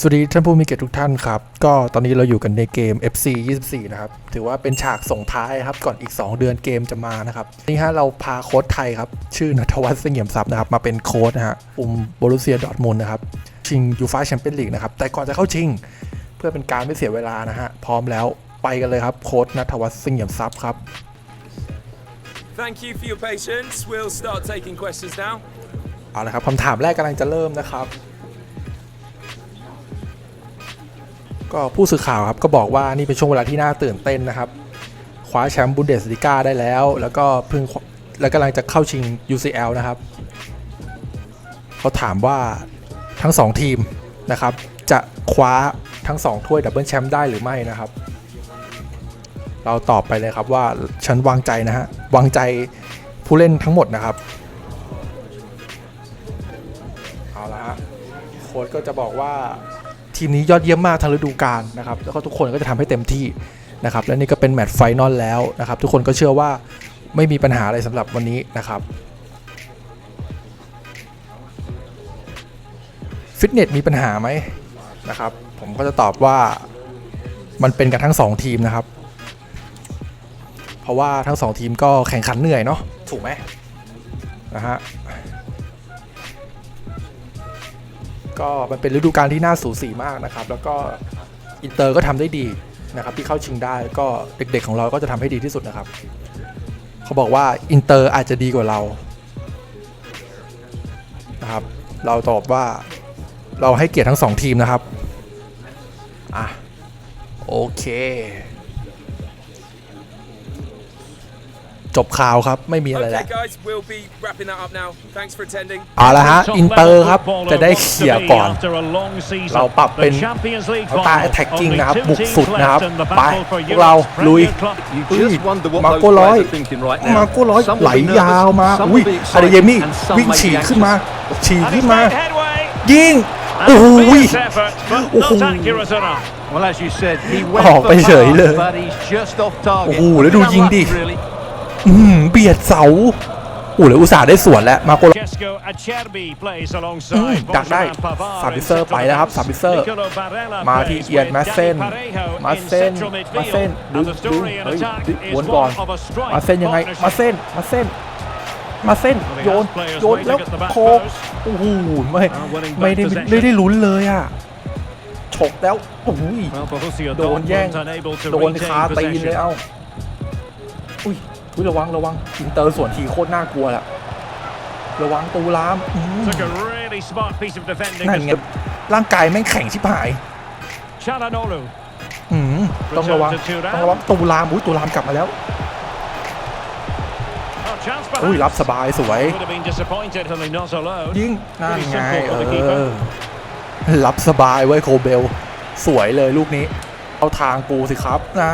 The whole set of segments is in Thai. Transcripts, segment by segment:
สวัสดีท่านผู้มีเกียรติทุกท่านครับ ก็ตอนนี้เราอยู่กันในเกม FC 24 นะครับ ถือว่าเป็นฉากส่งท้ายครับ ก่อนอีก 2 เดือนเกมจะมานะครับ นี่ฮะเราพาโค้ชไทยครับ ชื่อนัทวัฒน์เสงี่ยมทรัพย์นะครับ มาเป็นโค้ชนะฮะอุมโบรุเซียดอร์ทมุนด์นะครับ ชิงยูฟาแชมเปี้ยนลีกนะครับ แต่ก่อนจะเข้าชิง เพื่อเป็นการไม่เสียเวลานะฮะ พร้อมแล้วไปกันเลยครับโค้ชนัทวัฒน์เสงี่ยมทรัพย์ครับ Thank you for your patience. We'll start taking questions now. เอาละครับคำถามแรกกำลังจะเริ่มนะครับ ก็ผู้สื่อข่าวครับก็บอกว่านี่เป็นช่วงเวลาที่น่าตื่นเต้นนะครับคว้าแชมป์บุนเดสลิก้าได้แล้ว แล้วก็เพิ่งแล้วกำลังจะเข้าชิง UCL นะครับเขาถามว่าทั้ง 2 ทีมนะครับ จะคว้าทั้ง 2 ถ้วยดับเบิลแชมป์ได้หรือไม่นะครับ เราตอบไปเลยครับว่าฉันวางใจนะฮะวางใจผู้เล่นทั้งหมดนะครับเอาละฮะโค้ชก็จะบอกว่า ทีมนี้ยอดเยี่ยมมากทั้งฤดูกาลนะครับแล้วก็ทุกคนก็จะทำให้เต็มที่นะครับและนี่ก็เป็นแมตช์ไฟนอลแล้วนะครับ ทุกคนก็เชื่อว่าไม่มีปัญหาอะไรสำหรับวันนี้นะครับฟิตเนสมีปัญหาไหมนะครับ ผมก็จะตอบว่ามันเป็นกันทั้งสองทีมนะครับ เพราะว่าทั้งสองทีมก็แข่งขันเหนื่อยเนาะถูกไหมนะฮะ ก็มันเป็นฤดูกาลที่น่าสูสีมากนะครับ แล้วก็อินเตอร์ก็ทำได้ดีนะครับที่เข้าชิงได้ก็เด็ก ๆ ของเราก็จะทำให้ดีที่สุดนะครับ เขาบอกว่าอินเตอร์อาจจะดีกว่าเรานะครับ เราตอบว่าเราให้เกียรติทั้งสองทีมนะครับ อะ โอเค จบข่าวครับ ไม่มีอะไรแล้ว Okay, guys, we'll be wrapping that up now. Thanks for attending. เอาละฮะ อินเตอร์ครับ จะได้เขี่ยร์ก่อน เราปรับเป็นเอาตา attacking นะครับ บุกสุสุดดนะนะคครัรับบไปไปพพววกกเราเรา ลุลุยย You Ui, just wonder what Marco those Lloyd. guys are thinking right now. มาโก้ร้อย Some ไหล will be ยาว nervous, มา some อุ้ย will be อะเดเย excited, มี่ and some วิ่ง may be ฉีกขึ้นมา anxious. ฉีกขึ้ขึ้นนมามา ยิยิงงโอ้โอ้โหยโอ้โห Well, as you said, he ออก went ไป for เฉยเลย fast, but he's just off โอ้ target. โห แล้วดู Bit ยิงดิ เบียดเสาโอ้โหแล้วอุตส่าห์ได้สวนแล้วมาโก้ร้อยดัดักกได้ได้ซาซาบิบิเซเซออร์ร์ไปไปแล้แล้ววคครัรับบซาซาบิบิเซเซออร์ร์ มามาที่ที่เอีเอียยนนแมแมสสเซเซนนมามาเซเซนนมามาเซเซนนดึดึงงดึดึงงเฮ้เฮ้ยยดึดึงงววนนก่ก่ออนนมามาเซเซนนยัยังงไงไงมามาเซเซนนมาเซนมาเซนโยนโยนแล้วโคกโอ้โหไม่ไม่ได้ไม่ได้ลุ้นเลยอะฉกแล้วโอ้โหโดนแย่งโดนคาตีนเลยเอ้าอุ้ย อุ้ยระวังระวังอินเตอร์ส่วนทีโคตรน่ากลัวแหละระวังตูรามอืมนั่นั่นนไงไงร่างกายแม่งแข็งชิบหายชาลาโนลูอืมต้องระวังต้องระวังตูรามอุ้ยตูรามกลับมาแล้วอุ้ยรับสบายสวยยิงนั่นไงเออรับสบายไว้ยโคเบล สวยเลยลูกนี้ เอาทางกูสิครับนะ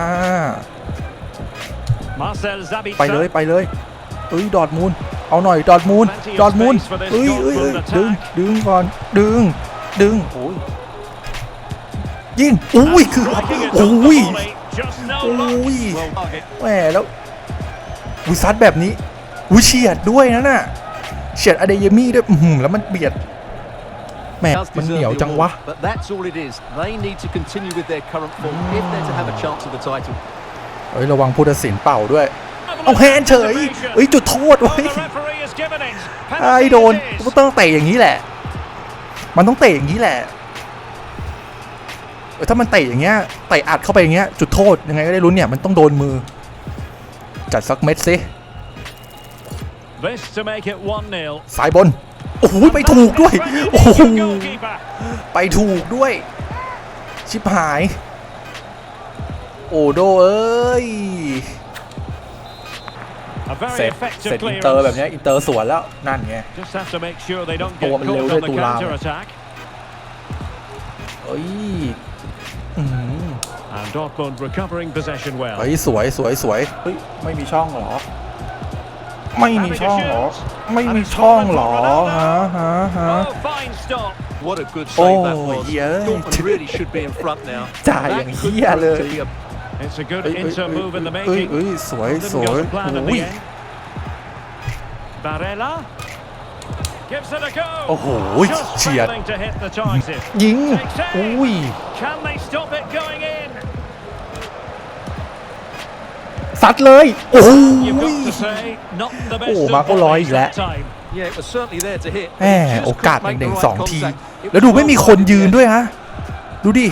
ไปไปเลเลยยไปเลยเอ้ยดอดมูลเอาหน่อยดอดมูลดอดมูลเอ้ยเอ้ยเอ้ยดึงดึงก่อนดึงดึงโอ้ยยิงอุ้ยคือรับโอ้ยโอ้ย Well, target. แหมแล้ววิซัดแบบนี้วิเฉียดด้วยนะน่ะเฉียดอเดเยมี่ด้วยอื้อหือแล้วมันเบียดแหม Does มันเห deserve นียว the จังวะ เฮ้ยระวังผู้ตัดสินเป่าด้วย เอาแฮนด์เฉยเฮ้ยจุดโทษเว้ยไอ้โดนก็ต้องเตะอย่างนี้แหละ มันต้องเตะอย่างนี้แหละเออถ้ามันเตะอย่างเงี้ยเตะอัดเข้าไปอย่างเงี้ยจุดโทษยังไงก็ได้ลุ้นเนี่ยมันต้องโดนมือ จัดสักเม็ดสิสายบนโอ้โหไปถูกด้วยโอ้โหไปถูกด้วย ชิบหาย โอโดเอ้ยเสร็จเสร็จอินเตอร์แบบเนี้ยอินเตอร์สวนแล้วนั่นไงตัวมันเร็วด้วยตุลามเอ้ยอื้อหือ And Dortmund recovering possession well. เฮ้ยสวยสวยสวยเฮ้ยไม่มีช่องเหรอ ไม่มีช่องเหรอ ไม่มีช่องเหรอฮะฮะฮะ Oh, fine stop. What a good Oh, save that was. yeah. Dortmund really should be in front now. จ่ายอย่างเหี้ยเลย That could be a It's a good เอ้ยเอ้ย inter move in the เอ้ย making. เอ้ยสวย Didn't สวย go to plan in โอ้ย the end. Barella. Gives it a go. โอ้โห Just เฉียด failing to hit the target. ยิงอุ้ย Can they stop it going in? ซัดเลยโอ้โห You've got to say, not the best โอ้ of มาโก้ร้อยอีก volleys แล้ว that time. Yeah, it was certainly there to hit. แหม He just โอกาส couldn't make หนึ่ง the ๆสอง right ที contact. It แล้วดู was ไม่มี well คน guarded ยืน there. ด้วยฮะดูดิ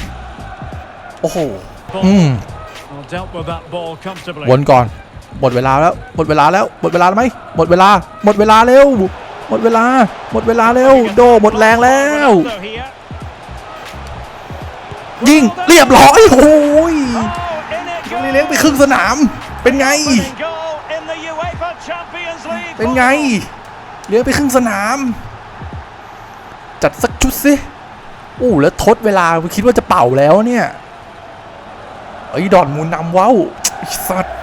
โอ้โหอืม วนก่อนหมดเวลาแล้วหมดเวลาแล้วหมดเวลาแล้วไหมหมดเวลาหมดเวลาเร็วหมดเวลาหมดเวลาเร็วโดหมดแรงแล้ว Ronaldo here. ยิงเรียบร้อยโอ้ย Oh, in it นี่เลี้ยงไปครึ่งสนาม เป็นไง Opening goal in the UEFA Champions League เป็นไง final. เลี้ยงไปครึ่งสนาม จัดสักชุดสิอู้แล้วทดเวลาคิดว่าจะเป่าแล้วเนี่ย ไอ้ยดอนมูลนำเว้าวไอ้สัตว์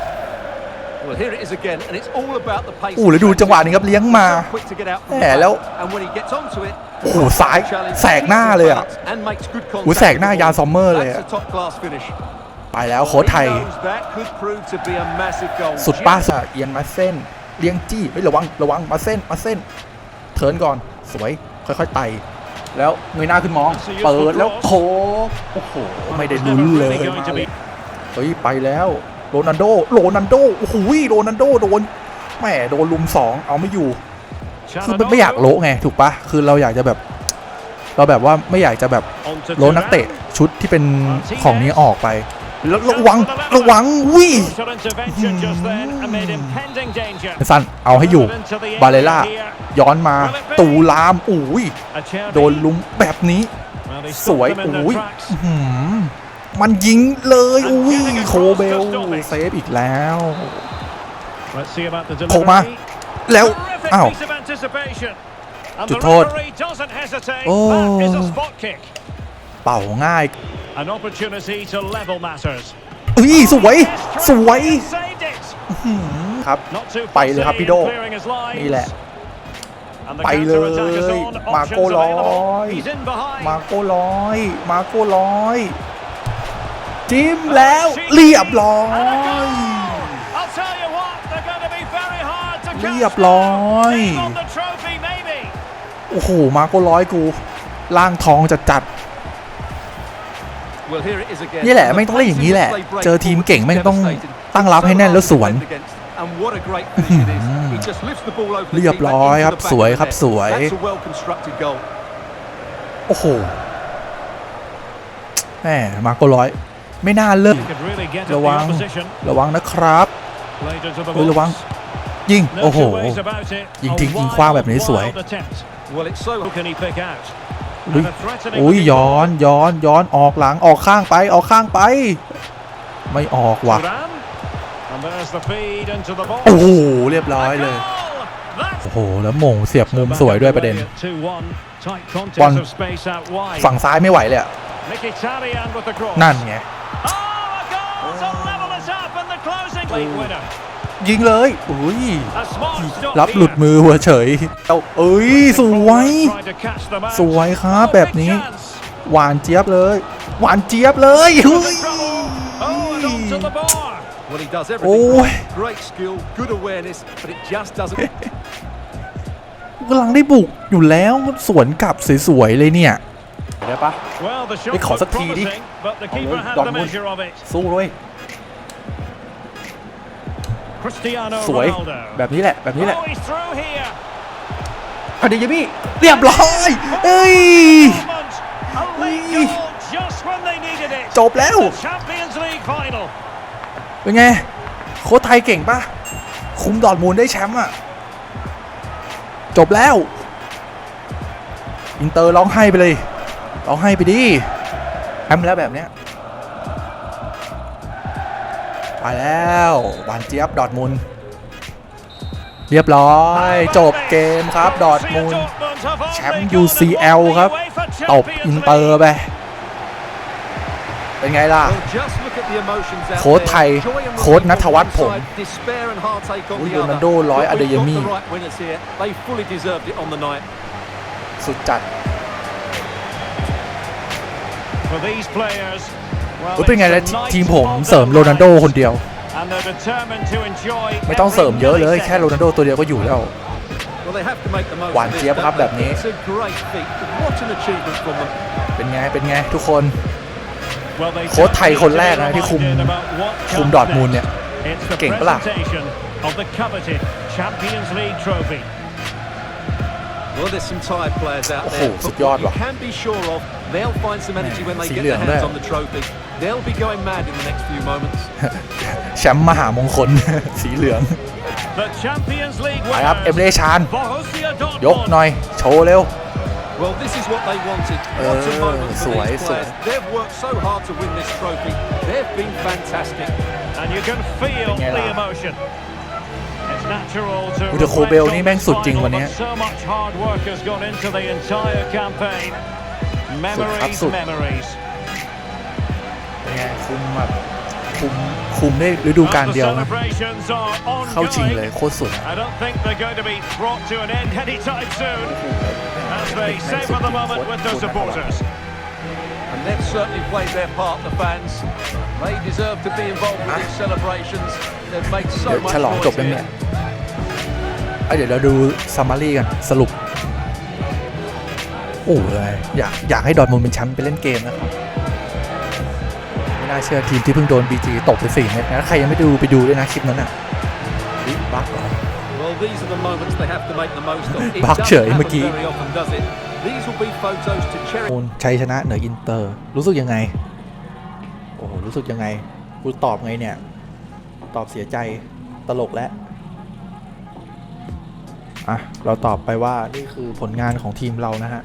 Well, here it is again, and it's all about the pace. อู้แล้วดูจังหวะนี้ครับเลี้ยงมา So quick to get out from แหม the back. แล้ว And when he gets onto it, โอ้โหซ้าย challenge แสกหน้าเลยอะ and makes good โอ้ contact แสกหน้ายาซอมเมอร์เลย That's อะ a top class finish. ไปแล้วโค้ชไทย He knows that could prove to be a massive goal. สุดป้าสะเอียนมาเส้นเลี้ยงจี้เฮ้ยระวังระวังมาเส้นมาเส้นเทิร์นก่อนสวยค่อยๆไต่แล้วเงยหน้าขึ้นมอง เปิดแล้วโคกโอ้โห ไม่ได้ลุ้นเลย เฮ้ยไปแล้วโรนันโดโรนันโดโอ้โหโรนันโดโดนแหมโดนลุมสองเอาไม่อยู่คือไม่ไม่อยากโละไงถูกปะคือเราอยากจะแบบ เราแบบว่าไม่อยากจะแบบ Onto โละนักเตะ Thuram. ชุดที่เป็นของนี้ออกไปแล้วระวังระวังวิ Crucial intervention just then amid impending danger. สั้นเอาให้อยู่ Into the area บาเลล่า here. ย้อนมา ตูลามอุ้ย Acerbi. โดนลุมแบบนี้ Well, they สวย stopped them in their อุ้ย tracks. อื้อหือมันยิงเลยอุ้ยโคเบลเซฟอีกแล้ว Let's see about the โผล่มา delivery. แล้ว Terrific อ้าว piece of anticipation. And จุ the ดโทษ referee doesn't hesitate. โอ้ That is a spot kick. เป่าง่าย An opportunity to level matters. อุ้ยสวย Yes, สวย Trippier saved it. ครับ Not too ไปเลยครับ fussy พี่โด in clearing his lines. นี่แหละ And the ไปเลย counter-attack is on. มา Options โก้ร้อย available. He's in behind. มาโก้ร้อย มาโก้ร้อย จิ้มแล้วเรียบร้อย And a goal! I'll tell you what, they're going to be very hard to catch เรียบร้อย now. Take on the trophy, maybe. โอ้โห มาโก้ร้อยกู ล่างทองจัดจัด Well, here it is again. นี่แหละแม่งต้องเล่นอย่างนี้แหละ เจอทีมเก่งแม่งต้องตั้งรับให้แน่นแล้วสวน And what a great finish it is. He just lifts the ball over the เรียบ keeper ร้อย into ครับ the back สวย of the ครับ net. สวย That's a well constructed goal. โอ้โหแหมมาโก้ร้อย ไม่น่าเลิก Could really get at ระ the วัง opposition. ระวังนะครับ Played into the เฮ้ยระวัง box. ยิง No โอ้โห two ways about it. ยิง A ทิ้งยิงคว้างแบบนี้ wild, สวย wild attempt. Well, it's so Who can he pick out? อุ้ย And a threatening อุ้ย looking ย้อน ball. ย้อนย้อนออกหลังออกข้างไปออกข้างไป ไม่ออกว่ะ Thuram. And there's the feed into the box. โอ้โหเรียบร้อย A เลย goal! That's โอ้โหแล้วหม่งเสียบมุมสวยด้วยประเด็น Back underway at 2-1. Tight contest One. of space out wide. ฝั่งซ้ายไม่ไหวเลยอะ Mkhitaryan with the cross. นั่นไง ยิงเลยอุ้ย A smart stop รับหลุด here. มือหัวเฉยเอาเอ้ยสวย Tried to catch them out. สวยครับ Oh, แบบ big นี้ chance. หวานเจี๊ยบเลย หวานเจี๊ยบเลยเฮ้ย Oh, and onto the bar. well, he does Oh. everything. right. Great skill, good awareness, but it just doesn't. กำลังได้บุกอยู่แล้วสวนกลับสวยๆเลยเนี่ยได้ปะ Well, the shot Ê, khỏi looked sắc thi đi. promising, but the Ôi, keeper had đòn the luôn. measure of it. สู้เลย Cristiano สวย Ronaldo. แบบนี้แหละแบบนี้แหละ Oh, he's through here. พอดียมี่เรียบร้อยเอ้ย Moment. A late Ui. goal just when they needed it. จบแล้ว The Champions League final. เป็นไงโค้ชไทยเก่งปะคุมดอร์ทมูลได้แชมป์อะ จบแล้ว อินเตอร์ร้องไห้ไปเลยร้องไห้ไปดิแชมป์แล้วแบบเนี้ย ไปแล้วหวานเจี๊ยบดอร์ทมูลเรียบร้อย จบเกมครับดอร์ทมูลแชมป์ UCL ครับ ตบอินเตอร์ไป เป็นไงล่ะ Well, just look at the emotions out โค้ชไทย there. Joy and โค้ช relief ณั on ฐวัฒน์ one ผม side, despair and heartache on อุ้ย the โร other. นัลโดร้อย But อเด we've ย got มี่ the right winners here. They fully deserved it on the night. สุดจัด For these players, well, เฮ้ยเป็นไง it's แล้ว a night ทีมผม of เสริม their โรนัลโด lives. คนเดียว And they're determined to enjoy ไม่ต้องเสริมเยอะเลยแค่โร every นัลโดตัวเดียวก็อยู่แล้ว millisecond. Well, they have to make the most หวาน of this, เจี๊ยบ don't ครับ they? แบบนี้ It's a great feat. What an achievement from them. เป็นไง เป็นไงทุกคน Well, they โค้ชไทยคนแรกนะที่คุม reminded about what คุม comes ดอร์ทมูลเนี่ย next. It's the เก่งปะล่ะ presentation of the coveted Champions League trophy. Well, there's some tired players out โอ้โห there. สุ But ดยอด what you ว่ะ can be sure of, they'll find some energy when they สี get เหลือง their ด้วย hands on the trophy. They'll be going mad in the next few moments. แชมป์มหามงคล สีเหลือง The Champions League ไปครับ เอ็ม winners, เรชาน Borussia ยก Dortmund. หน่อย โชว์เร็ว Well, this is what they wanted. What a Uh, moment for sweet, these players. sweet. They've worked so hard to win this trophy. They've been fantastic. And you can feel เป็นไง the ล่ะ emotion. It's natural to อุ๊ยแต่โคเบล reflect นี่ on แม่ง this สุดจริง final, วันเนี้ย but so much hard work has gone into the entire campaign. Memories, สุด memories. เป็น ไงคุมแบบคุมคุมได้ฤดูกาล And the เดียวนะ celebrations are เข้าชิงเลย ongoing. โคตรสุดอะ I don't think they're going to be brought to an end anytime soon as they savor the moment with their supporters. And they've certainly played their part, the fans. They deserve to be involved with these celebrations. They've made เดี๋ยว so much ฉลองจบ noise ยัง here. เนี่ยเอ้ยเดี๋ยวเราดูซัมมารีกันสรุป โอ้เลยอยากอยากให้ดอร์ทมุนด์เป็นแชมป์ไปเล่นเกมนะครับไม่ น่าเชื่อทีมที่เพิ่งโดนบีจีตกไปสี่เม็ดนะใครยังไม่ดูไปดูด้วยนะคลิปนั้นอะบิ๊กบักเหรอ Well, these are the moments they have to make the most of. It บัก doesn't เฉย happen เมื่อกี้ very often, does it? These will be photos to cherish. มูลชัยชนะเหนืออินเตอร์ รู้สึกยังไง โอ้โห รู้สึกยังไง กูตอบไงเนี่ย ตอบเสียใจ ตลกแล้วอะ เราตอบไปว่านี่คือผลงานของทีมเรานะฮะ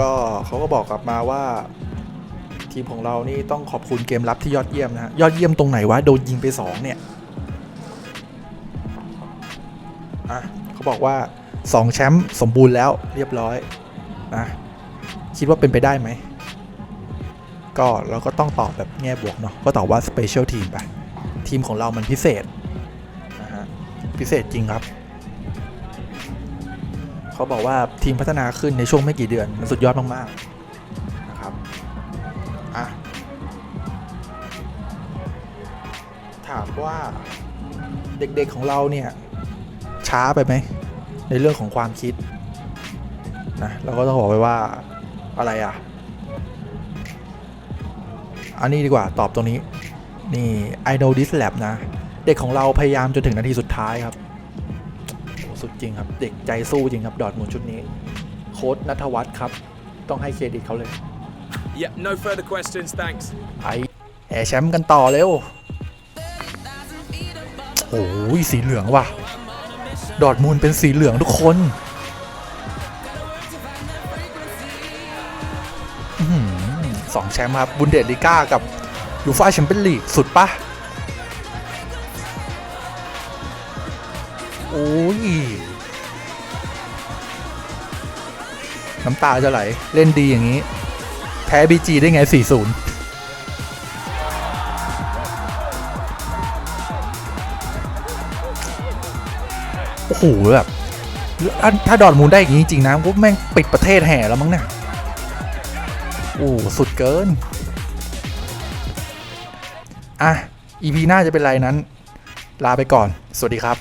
ก็เขาก็บอกกลับมาว่า ทีมของเรานี่ต้องขอบคุณเกมรับที่ยอดเยี่ยมนะฮะยอดเยี่ยมตรงไหนวะโดนยิงไปสองเนี่ยอะเขาบอกว่า 2 แชมป์สมบูรณ์แล้วเรียบร้อยนะคิดว่าเป็นไปได้ไหม ก็เราก็ต้องตอบแบบแง่บวกเนาะก็ตอบว่า Special Team ไป ทีมของเรามันพิเศษนะฮะพิเศษจริงครับ เขาบอกว่าทีมพัฒนาขึ้นในช่วงไม่กี่เดือนมันสุดยอดมากๆนะครับอะถามว่าเด็กๆของเราเนี่ยช้าไปไหมในเรื่องของความคิดนะเราก็ต้องบอกไปว่าอะไรอะอันนี้ดีกว่าตอบตรงนี้นี่ I know this lab นะ เด็กของเราพยายามจนถึงนาทีสุดท้ายครับ สุดจริงครับ เด็กใจสู้จริงครับ ดอร์ทมูลชุดนี้ โค้ดนัทวัฒน์ครับ ต้องให้เครดิตเขาเลย Yep, no further questions, thanks. ไปแอร์แชมป์กันต่อเร็วโอ้ยสีเหลืองว่ะ ดอร์ทมูลเป็นสีเหลืองทุกคนอื้อหือสองแชมป์ครับบุนเดสลิก้ากับยูฟ่าแชมเปี้ยนลีกสุดปะ น้ำตาจะไหล เล่นดีอย่างนี้ แพ้บีจีได้ไง 4-0โอ้โหแบบถ้าดอร์ทมูลได้อย่างนี้จริงนะพวกแม่งปิดประเทศแห่แล้วมั้งเนี่ยโอ้สุดเกิน อะอีพีหน้าจะเป็นไรนั้น ลาไปก่อน สวัสดีครับ